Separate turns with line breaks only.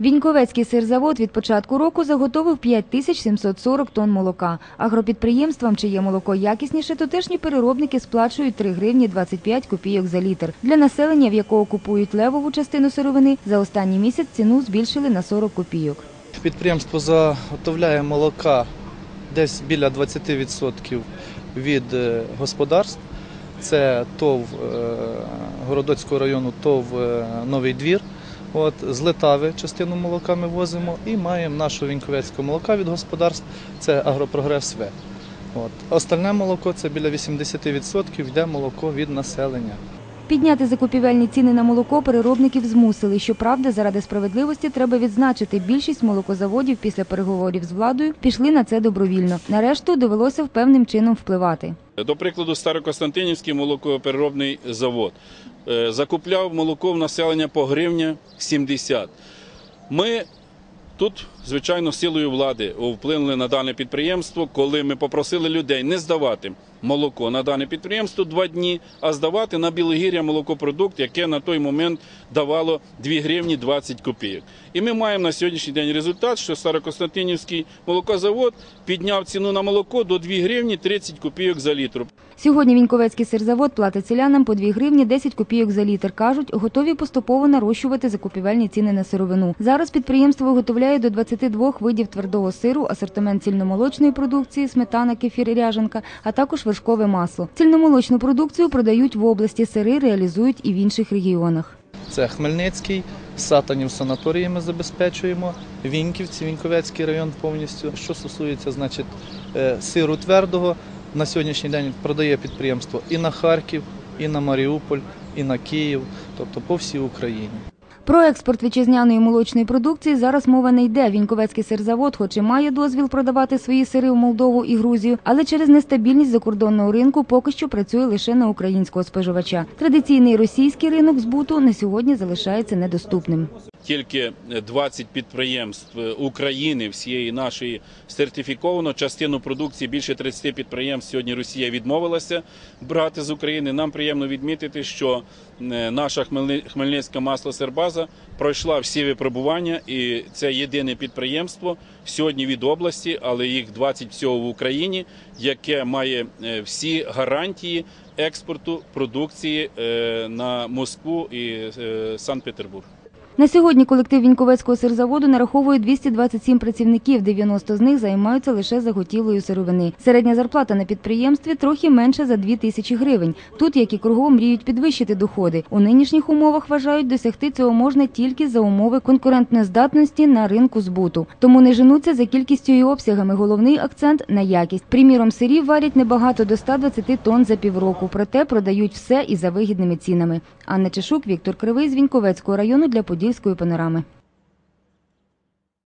Віньковецький сирзавод від початку року заготовив 5740 тонн молока. Агропідприємствам, чиє молоко якісніше, тутешні переробники сплачують 3 гривні 25 копійок за літр. Для населення, в якого купують левову частину сировини, за останній місяць ціну збільшили на 40 копійок.
Підприємство заготовляє молока десь біля 20% від е, господарств. Це ТОВ е, Городоцького району, ТОВ е, Новий двір. От, з Литави частину молока ми возимо і маємо нашого віньковецького молока від господарств, це Агропрогрес В. От. Остальне молоко це біля 80% йде молоко від населення.
Підняти закупівельні ціни на молоко переробників змусили. Щоправда, заради справедливості треба відзначити, більшість молокозаводів після переговорів з владою пішли на це добровільно. Нарешту довелося певним чином впливати.
До прикладу, Старокостянтинівський молокопереробний завод закупляв молоко в населення по гривня 70. Ми тут, звичайно, силою влади вплинули на дане підприємство, коли ми попросили людей не здавати молоко на дане підприємство два дні, а здавати на Білогір'я молокопродукт, яке на той момент давало 2 гривні 20 копійок. І ми маємо на сьогоднішній день результат, що Старокостянтинівський молокозавод підняв ціну на молоко до 2 гривні 30 копійок за літр.
Сьогодні Віньковецький сирзавод платить селянам по 2 гривні 10 копійок за літр. Кажуть, готові поступово нарощувати закупівельні ціни на сировину. Зараз підприємство виготовляє до 22 видів твердого сиру, асортимент цільномолочної продукції, сметана, кефір і ряженка, а також вершкове масло. Цільномолочну продукцію продають в області, сири реалізують і в інших регіонах.
Це Хмельницький, Сатанів санаторії ми забезпечуємо, Віньківці, Віньковецький район повністю. Що стосується значить, е, сиру твердого, на сьогоднішній день продає підприємство і на Харків, і на Маріуполь, і на Київ, тобто по всій Україні.
Про експорт вітчизняної молочної продукції зараз мова не йде. Віньковецький сирзавод, хоч і має дозвіл продавати свої сири в Молдову і Грузію, але через нестабільність закордонного ринку поки що працює лише на українського споживача. Традиційний російський ринок збуту на сьогодні залишається недоступним.
Тільки 20 підприємств України всієї нашої сертифіковано. Частину продукції більше 30 підприємств сьогодні Росія відмовилася брати з України. Нам приємно відмітити, що е, наша Хмельни- Хмельницька масло Сербаза пройшла всі випробування, і це єдине підприємство сьогодні від області, але їх 20 всього в Україні, яке має е, всі гарантії експорту продукції е, на Москву і е, Санкт-Петербург.
На сьогодні колектив Віньковецького сирзаводу нараховує 227 працівників, 90 з них займаються лише заготівлею сировини. Середня зарплата на підприємстві трохи менше за 2 тисячі гривень. Тут, як і кругом, мріють підвищити доходи. У нинішніх умовах вважають, досягти цього можна тільки за умови конкурентної здатності на ринку збуту. Тому не женуться за кількістю і обсягами. Головний акцент на якість. Приміром, сирів варять небагато до 120 тонн за півроку, проте продають все і за вигідними цінами. Анна Чешук, Віктор Кривий з Віньковецького району для Подільської панорами.